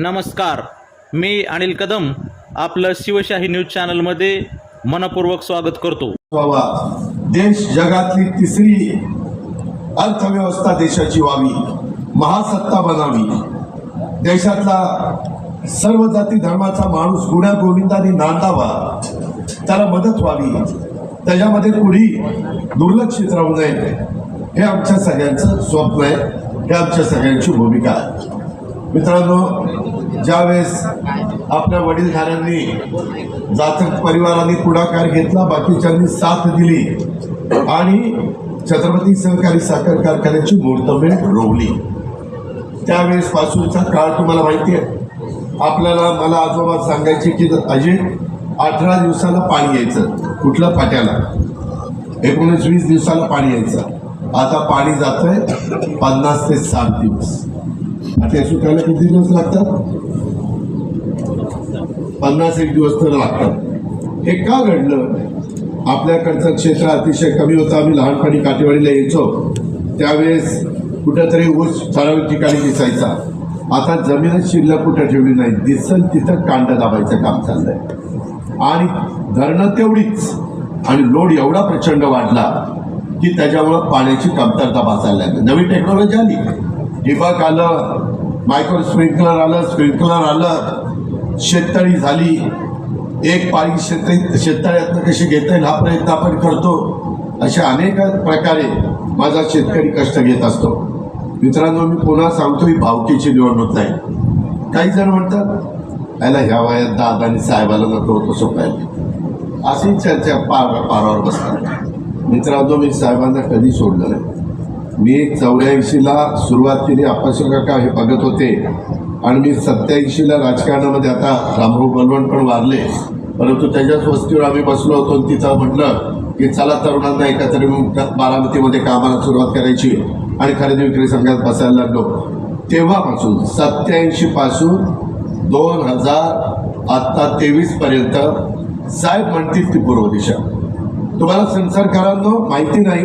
नमस्कार. मी अनिल कदम आपलं शिवशाही न्यूज चॅनलमध्ये मनपूर्वक स्वागत करतो. व्हावा देश जगातली तिसरी अर्थव्यवस्था देशाची व्हावी महासत्ता बनावी. देशातला सर्व जाती धर्माचा माणूस गुण्या गोविंदाने नांदावा त्याला मदत व्हावी. त्याच्यामध्ये कुणी दुर्लक्षित राहू नये हे आमच्या सगळ्यांचं स्वप्न आहे हे आमच्या सगळ्यांची भूमिका आहे. मित्रांनो ज्यावेळेस आपल्या वडीलधाऱ्यांनी जातक परिवाराने पुढाकार घेतला बाकीच्यांनी साथ दिली आणि छत्रपती सहकारी साखर कारखान्याची मुहूर्तमेढ रोवली. त्यावेळेस पासूनचा काळ तुम्हाला माहिती आहे. आपल्याला मला आजोबा सांगायचे की अजय अठरा दिवसाला पाणी यायचं. कुठलं पाट्याला? एकोणीस वीस दिवसाला पाणी यायचं. आता पाणी जातंय पन्नास ते साठ दिवस. आता हे सुटायला किती दिवस लागतात? पन्नास एक दिवस तर लागतात. हे का घडलं? आपल्याकडचं क्षेत्र अतिशय कमी होतं. आम्ही लहानपणी काठेवाडीला यायचो. त्यावेळेस कुठंतरी ऊस ठराविक ठिकाणी दिसायचा. आता जमीनच शिल्लक कुठं ठेवली नाही? दिसल तिथं कांड दाबायचं काम चाललंय. आणि धरणं तेवढीच. आणि लोड एवढा प्रचंड वाढला की त्याच्यामुळं पाण्याची कमतरता भासायला लागली. नवी टेक्नॉलॉजी आली. ठिबक आलं मायक्रो स्प्रिंकलर आलं स्प्रिंकलर आलं. शेततळी झाली. एक पाळी शेतळी शेततळ्यातनं कशी घेता येईल हा प्रयत्न आपण करतो. अशा अनेक प्रकारे माझा शेतकरी कष्ट घेत असतो. मित्रांनो मी पुन्हा सांगतो ही भावकीची निवडणूक नाही. काही जण म्हणतात याला ह्या वयात दादानी साहेबाला नको होतो सोपायला. अशी चर्चा पार पारावर बसतात. मित्रांनो मी साहेबांना कधी सोडलं नाही. मी चौऱ्याऐंशीला सुरुवात केली अप्पाशी काका हे बघत होते. आणि मी सत्याऐंशीला राजकारणामध्ये आता रामभाऊ बलवण पण वारले. परंतु त्याच्याच वस्तीवर आम्ही बसलो होतो तिचं तिथं म्हटलं की चला तरुणांना एकत्र बारामतीमध्ये कामाला सुरुवात करायची आणि खरेदी विक्री संघात बसायला लागलो. तेव्हापासून सत्याऐंशीपासून दोन हजार आत्ता तेवीसपर्यंत साहेब म्हणतील ती पूर्व दिशा. तुम्हाला संसारकारांनो माहिती नाही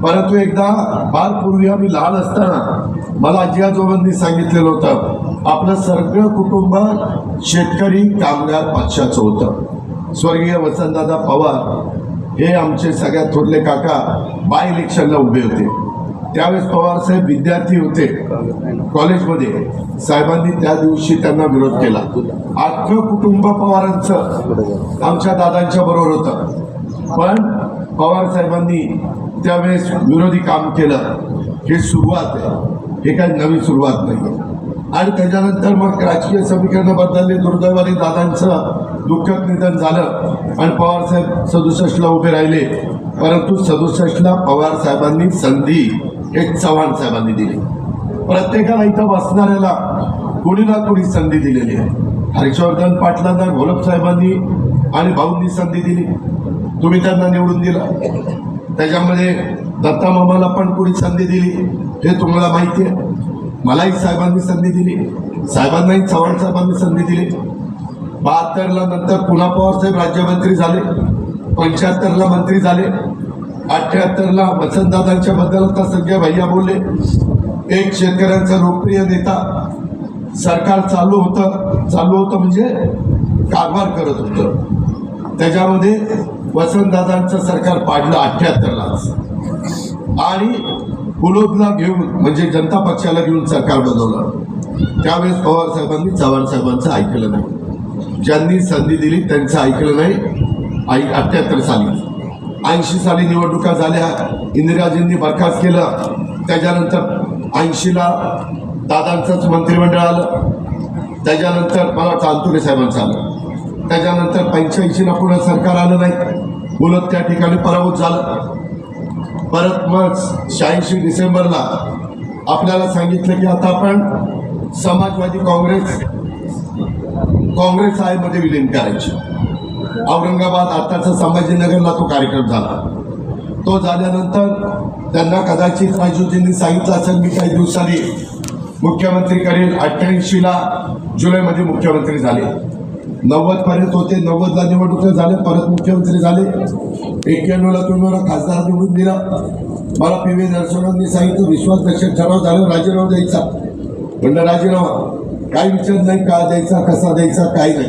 परंतु एकदा फार पूर्वी आम्ही लहान असताना मला आजी आजोबांनी सांगितलेलं होतं आपलं सगळं कुटुंब शेतकरी कामगार पक्षाचं होतं. स्वर्गीय वसंतदादा पवार हे आमचे सगळ्यात थोरले काका बाय इलेक्शनला उभे होते. त्यावेळेस पवार साहेब विद्यार्थी होते कॉलेजमध्ये. साहेबांनी त्या दिवशी त्यांना विरोध केला. अख्खं कुटुंब पवारांचं आमच्या दादांच्या बरोबर होतं. पण पवार साहेबांनी त्यावेळेस विरोधी काम केलं. हे सुरुवात आहे. हे काही नवी सुरुवात नाही. आणि त्याच्यानंतर मग राजकीय समीकरणं बदलली दुर्दैवाने दादांचं दुःखद निधन झालं आणि पवारसाहेब सदुसष्टला उभे राहिले. परंतु सदुसष्टला पवार साहेबांनी संधी एक चव्हाण साहेबांनी दिली. प्रत्येकाला इथं बसणाऱ्याला कोणी ना कोणी संधी दिलेली आहे. हर्षवर्धन पाटलांना घोलप साहेबांनी आणि भाऊंनी संधी दिली. तुम्ही त्यांना निवडून दिला. त्याच्यामध्ये दत्ता मामाला पण कोणी संधी दिली? हे तुम्हाला माहिती आहे. मलाही साहेबांनी संधी दिली. साहेबांनाही चव्हाण साहेबांनी संधी दिली. बहात्तरला नंतर पुन्हा पवारसाहेब राज्यमंत्री झाले. पंच्याहत्तरला मंत्री झाले. अठ्ठ्याहत्तरला वसंतदादांच्या बद्दल आता संजय भैया बोलले. एक शेतकऱ्यांचा लोकप्रिय नेता सरकार चालू होतं. चालू होतं म्हणजे कारभार करत होतं. त्याच्यामध्ये वसंतदादांचं सरकार पाडलं अठ्ठ्याहत्तरलाच. आणि पुलोदला घेऊन म्हणजे जनता पक्षाला घेऊन सरकार बनवलं. त्यावेळेस पवार साहेबांनी चव्हाण साहेबांचं ऐकलं नाही. ज्यांनी संधी दिली त्यांचं ऐकलं नाही. आई अठ्ठ्याहत्तर साली ऐंशी साली निवडणुका झाल्या. इंदिराजींनी बरखास्त केलं. त्याच्यानंतर ऐंशीला दादांचंच मंत्रिमंडळ आलं. त्याच्यानंतर मला वाटतं अंतुरे साहेबांचं आलं. त्याच्यानंतर पंच्याऐंशीला पुन्हा सरकार आलं नाही. बोलत त्या ठिकाणी पराभूत झालं. परत मग शहाऐंशी डिसेंबरला आपल्याला सांगितलं की आता आपण समाजवादी काँग्रेस काँग्रेस आयमध्ये विलीन करायची. औरंगाबाद आताचा संभाजीनगरला तो कार्यक्रम झाला. तो झाल्यानंतर त्यांना कदाचित राजूजींनी सांगितलं असेल मी काही दिवसांनी मुख्यमंत्री करेल अठ्ठ्याऐंशीला जुलैमध्ये मुख्यमंत्री झाले. नव्वदपर्यंत होते नव्वदला निवडणुका झाले परत मुख्यमंत्री झाले. एक्क्याण्णवला तुम्हाला खासदार निवडून दिला. मला पी व्ही नरसिंहांनी सांगितलं विश्वास दर्शन ठराव झालं राजीनामा द्यायचा. म्हणलं राजीनामा. काय विचार नाही का द्यायचा कसा द्यायचा काय नाही.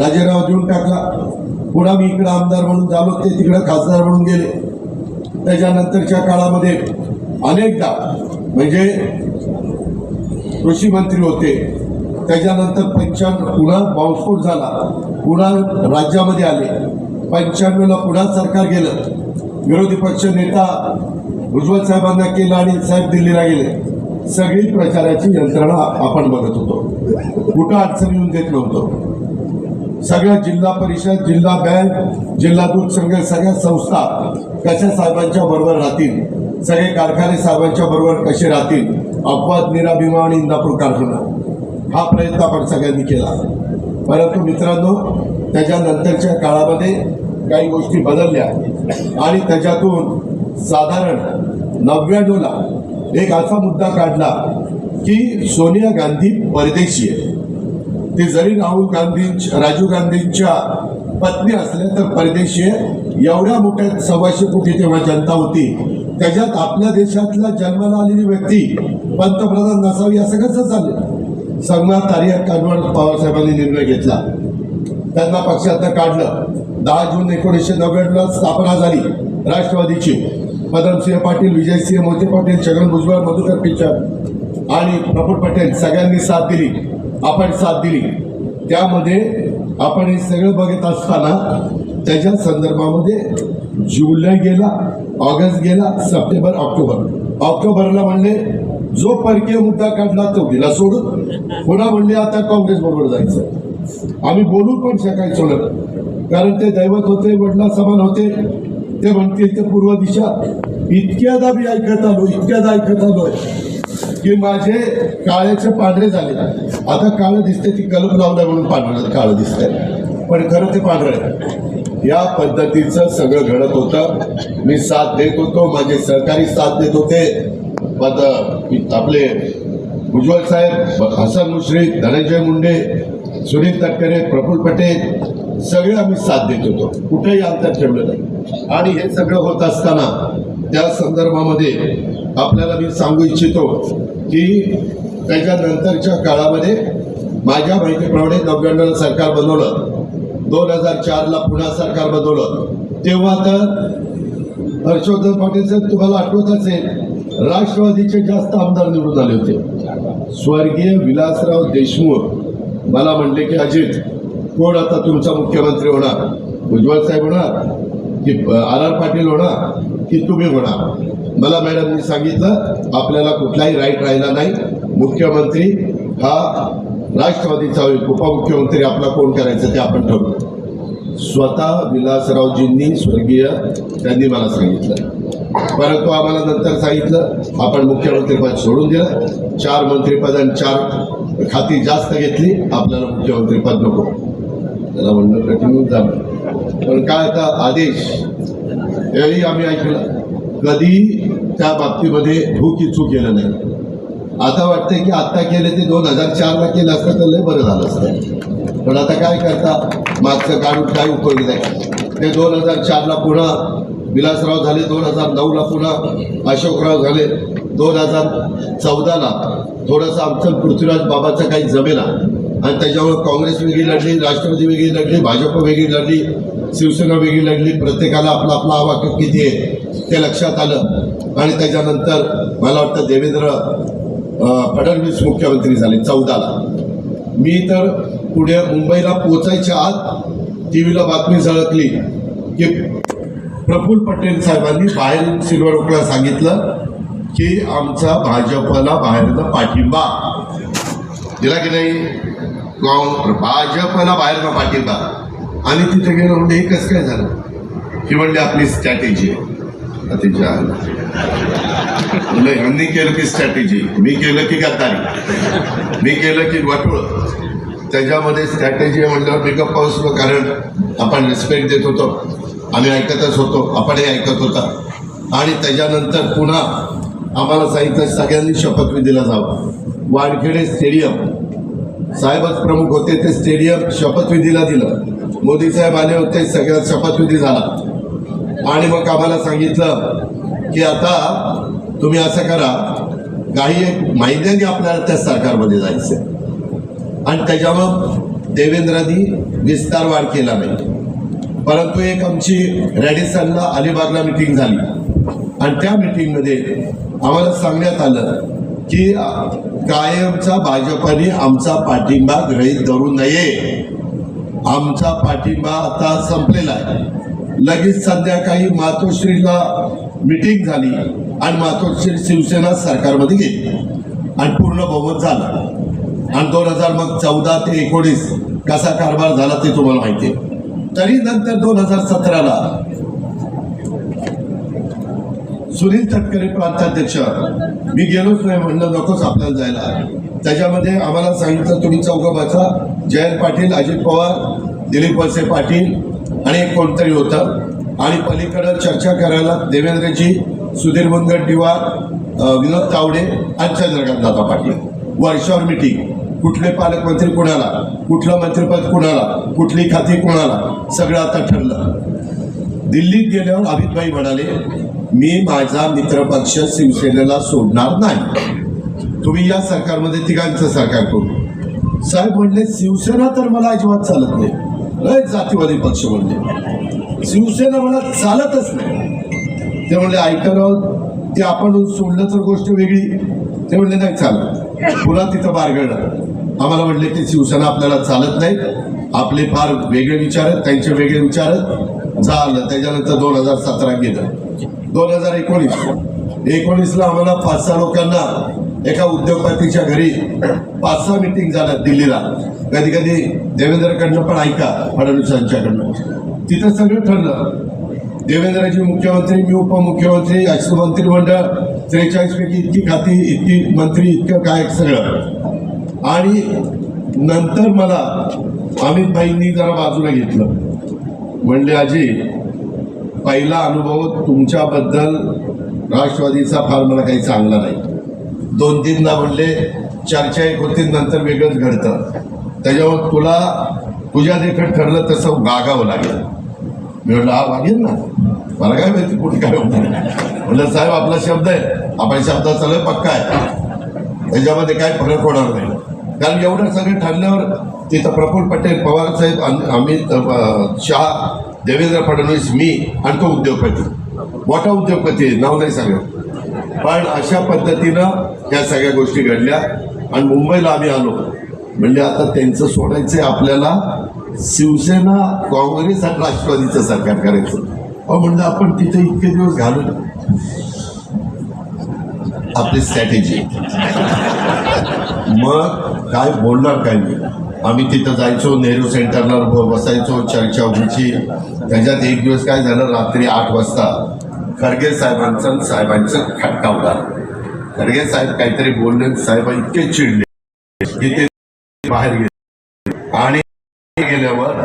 राजेराव देऊन टाकला. पुन्हा मी इकडं आमदार म्हणून झालो ते तिकडं खासदार म्हणून गेले. त्याच्यानंतरच्या काळामध्ये अनेकदा म्हणजे कृषी मंत्री होते. त्याच्यानंतर पंचायत पुन्हा बॉम्बस्फोट झाला. पुन्हा राज्यामध्ये आले. पंच्याण्णवला पुन्हा सरकार गेलं. विरोधी पक्ष नेता उज्ज्वल साहेबांना केलं आणि साहेब दिल्लीला गेले. सगळी प्रचाराची यंत्रणा आपण बघत होतो. कुठं अडचण येऊन देत नव्हतो. सगळ्या जिल्हा परिषद जिल्हा बँक जिल्हा दूध संघ सगळ्या संस्था कशा साहेबांच्या बरोबर राहतील? सगळे कारखाने साहेबांच्या बरोबर कसे राहतील? अपवाद निराभिमा आणि इंदापूर कारखाना. हा प्रयत्न आपण सगळ्यांनी केला. परंतु मित्रांनो त्याच्यानंतरच्या काळामध्ये काही गोष्टी बदलल्या आणि त्याच्यातून साधारण नव्याण्णवला एक असा मुद्दा काढला की सोनिया गांधी परदेशी आहे ते जरी राहुल गांधी राजीव गांधींच्या पत्नी असल्या तर परदेशी आहे एवढ्या मोठ्या सव्वाशे कोटी तेव्हा जनता होती त्याच्यात आपल्या देशातला जन्माला आलेली व्यक्ती पंतप्रधान नसावी असं कसं चाललं? संगमात तारिया कानवड पवारसाहेबांनी निर्णय घेतला. त्यांना पक्षातनं काढलं. दहा जून एकोणीसशे नव्याण्णवला स्थापना झाली. राष्ट्रवादीची. पदमसिंह पाटील विजयसिंह मोदी पाटील छगन भुजबळ मधुकर पिचर आणि प्रफुल पटेल सगळ्यांनी साथ दिली. आपण साथ दिली. त्यामध्ये आपण हे सगळं बघत असताना त्याच्या संदर्भामध्ये जुलै गेला ऑगस्ट गेला सप्टेंबर ऑक्टोबर. ऑक्टोबरला म्हणले जो परकीय मुद्दा काढला तो दिला सोडून. पुन्हा म्हणले आता काँग्रेस बरोबर जायचं. आम्ही बोलू पण शकायचो ना कारण ते दैवत होते वडला समान होते. ते म्हणतील ते पूर्व दिशा. इतक्यादा मी ऐकत आलो इतक्यादा ऐकत आलोय की माझे काळ्याचे पांढरे झाले. आता काळं दिसते ती कलम लावलं म्हणून पांढरं काळं दिसतंय. पण खरं ते पांढरं या पद्धतीचं सगळं घडत होतं. मी साथ देत होतो माझे सहकारी साथ देत होते. पद आपले उज्ज्वल साहेब हसन मुश्रीफ धनंजय मुंडे सुनील तटकरे प्रफुल्ल पटेल सगळे आम्ही साथ देत होतो. कुठेही अंतर ठेवलं नाही. आणि हे सगळं होत असताना त्या संदर्भामध्ये आपल्याला मी सांगू इच्छितो की त्याच्यानंतरच्या काळामध्ये माझ्या माहितीप्रमाणे नव्याण्णवला सरकार बनवलं. दोन हजार चारला पुन्हा सरकार बनवलं. तेव्हा तर हर्षवर्धन पाटील साहेब तुम्हाला आठवत असेल राष्ट्रवादीचे जास्त आमदार निवडून आले होते. स्वर्गीय विलासराव देशमुख मला म्हणले की अजित कोण आता तुमचा मुख्यमंत्री होणार? उज्ज्वल साहेब होणार? की आर आर पाटील होणार? की तुम्ही होणार? मला मॅडमनी सांगितलं आपल्याला कुठलाही राईट राहिला नाही. मुख्यमंत्री हा राष्ट्रवादीचा होईल. उपमुख्यमंत्री आपला कोण करायचं ते आपण ठरवू. स्वतः विलासरावजींनी स्वर्गीय त्यांनी मला सांगितलं. परंतु आम्हाला नंतर सांगितलं आपण मुख्यमंत्रीपद सोडून दिलं. चार मंत्रिपद आणि चार खाती जास्त घेतली आपल्याला मुख्यमंत्रीपद नको. त्याला म्हणणं कठीण झालं पण काय आता आदेश? हेही आम्ही ऐकलं कधी त्या बाबतीमध्ये भूक इच्छू केलं नाही. आता वाटतंय की आत्ता केले ते दोन हजार चारला केलं असतं तर लय बरं झालं असतं. पण आता काय करता? मागचं काढून काय उपयोग नाही. ते दोन हजार चारला पुन्हा विलासराव झाले दोन हजार नऊला पुन्हा अशोकराव झाले दोन हजार चौदाला थोडंसं आमचं पृथ्वीराज बाबाचं काही जमेला आणि त्याच्यामुळे काँग्रेस वेगळी लढली राष्ट्रवादी वेगळी लढली भाजप वेगळी लढली शिवसेना वेगळी लढली प्रत्येकाला आपला आपला आवाक किती आहे ते लक्षात आलं. आणि त्याच्यानंतर मला वाटतं देवेंद्र फडणवीस मुख्यमंत्री झाले चौदाला मी तर पुढे मुंबईला पोचायच्या आत टी व्हीला बातमी झळकली की प्रफुल्ल पटेल साहेबांनी बाहेरून सिल्वर सांगितलं. की आमचा भाजपला बाहेरचा पाठिंबा. दिला की नाही? भाजपला बाहेरचा पाठिंबा. आणि तिथे गेलो म्हणजे हे कसं काय झालं? ही म्हणली आपली स्ट्रॅटेजी आहे. तिच्या म्हणलं ह्यांनी केलं की स्ट्रॅटेजी मी केलं की गद्दारी. मी केलं की वाटोळ. त्याच्यामध्ये स्ट्रॅटेजी म्हटल्यावर पिकअप गप्प कारण आपण रिस्पेक्ट देत होतो. आम्ही ऐकतच होतो. आपणही ऐकत होता. आणि त्याच्यानंतर पुन्हा आम्हाला सांगितलं सगळ्यांनी शपथविधीला जावं. वानखेडे स्टेडियम. साहेबच प्रमुख होते ते स्टेडियम शपथविधीला दिलं. मोदी साहेब आले होते सगळ्यात शपथविधी झाला. आणि मग आम्हाला सांगितलं की आता तुम्ही असं करा काही एक महिन्यांनी आपल्याला त्या सरकारमध्ये जायचं आणि त्याच्यामुळं देवेंद्रांनी विस्तार वाढ केला नाही. परंतु एक आमची रॅडिसनला अलिबागला मिटिंग झाली. आणि त्या मिटिंगमध्ये आम्हाला सांगण्यात आलं की कायमचा भाजपाने आमचा पाठिंबा ग्रहित धरू नये. आमचा पाठिंबा आता संपलेला आहे. लगेच संध्याकाळी मातोश्रीला मिटिंग झाली आणि मातोश्री शिवसेना सरकारमध्ये गेली आणि पूर्ण बहुमत झालं. आणि दोन हजार मग चौदा ते एकोणीस कसा कारभार झाला ते तुम्हाला माहिती आहे. तरी नंतर दोन हजार सतराला सुनील तटकरे प्रांताध्यक्ष. मी गेलोच नाही म्हणलं नकोच आपल्याला जायला. त्याच्यामध्ये आम्हाला सांगितलं तुम्ही चौघं बसा. जयंत पाटील अजित पवार दिलीप वळसे पाटील आणि एक कोणतरी होतं. आणि पलीकडं चर्चा करायला देवेंद्रजी सुधीर मुनगंटीवार विनोद तावडे आणि चंद्रकांत दादा पाटील. वर्षावर मिटिंग कुठले पालकमंत्री कुणाला? कुठलं मंत्रिपद कुणाला? कुठली खाती कुणाला? सगळं आता ठरलं. दिल्लीत गेल्यावर अमितभाई म्हणाले मी माझा मित्रपक्ष शिवसेनेला सोडणार नाही. तुम्ही या सरकारमध्ये तिघांचं सरकार करू. साहेब म्हणले शिवसेना तर मला अजिबात चालत नाही. लय जातीवादी पक्ष म्हणले. शिवसेना मला चालतच नाही. ते म्हणले ऐकलं ते आपण सोडलं तर गोष्ट वेगळी. ते म्हणले नाही चालत. पुन्हा तिथं बारगडलं आम्हाला म्हणले की शिवसेना आपल्याला चालत नाही. आपले फार वेगळे विचार आहेत त्यांचे वेगळे विचार आहेत. झालं त्याच्यानंतर दोन हजार सतरा गेलं. दोन हजार एकोणीस. एकोणीसला आम्हाला पाच सहा लोकांना एका उद्योगपतीच्या घरी पाच सहा मिटिंग झाल्या दिल्लीला. कधी कधी देवेंद्रकडनं पण ऐका फडणवीसांच्याकडनं. तिथं सगळं ठरलं. देवेंद्रजी मुख्यमंत्री मी उपमुख्यमंत्री असं मंत्रिमंडळ त्रेचाळीसपैकी इतकी खाती इतकी मंत्री इतकं काय सगळं. आणि नंतर मला अमित भाईंनी जरा बाजूला घेतलं. म्हणले आजी पहिला अनुभव तुमच्याबद्दल राष्ट्रवादीचा फार मला काही चांगला नाही. दोन तीनदा म्हणले चर्चा एक होती नंतर वेगळंच घडतं. त्याच्यावर तुला तुझ्या देखत ठरलं तसं गागावं लागेल. मी म्हटलं हा वागेल ना. मला काय माहिती कुठे काय होतं. म्हटलं साहेब आपला शब्द आहे. आपण शब्दाचा लय पक्का आहे. त्याच्यामध्ये काय फरक होणार नाही. कारण एवढं सगळं ठरल्यावर तिथं प्रफुल्ल पटेल पवार साहेब आम- अमित अ, शहा देवेंद्र फडणवीस मी आणि तो उद्योगपती. मोठा उद्योगपती नाव नाही सांगत. पण अशा पद्धतीनं या सगळ्या गोष्टी घडल्या आणि मुंबईला आम्ही आलो. म्हणजे आता त्यांचं सोडायचं आपल्याला शिवसेना काँग्रेस आणि राष्ट्रवादीचं सरकार करायचं. अहो म्हणजे आपण तिथे इतके दिवस घालून आपली स्ट्रॅटेजी मग काय बोलणार काय नाही आम्ही तिथं जायचो नेहरू सेंटरला बसायचो चर्चा उभीची त्याच्यात एक दिवस काय झालं रात्री आठ वाजता खडगे साहेबांचं साहेबांचं खटका होता. खडगे साहेब काहीतरी बोलले साहेब इतके चिडले की ते बाहेर गेले. आणि गेल्यावर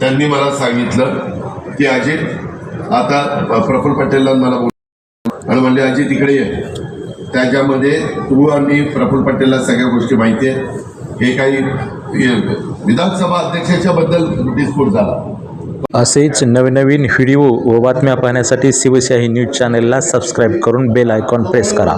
त्यांनी मला सांगितलं की अजय आता प्रफुल्ल पटेलला मला बोल आणि म्हणले अजय तिकडे ये. त्याच्यामध्ये तू आणि प्रफुल्ल पटेलला सगळ्या गोष्टी माहिती आहेत. हे काही विधानसभा अध्यक्षाच्या बद्दल डिस्प्यूट झाला. असेच नवनवीन व्हिडिओ व बातम्या पाहण्यासाठी शिवशाही न्यूज चॅनलला सबस्क्राईब करून बेल आयकॉन प्रेस करा.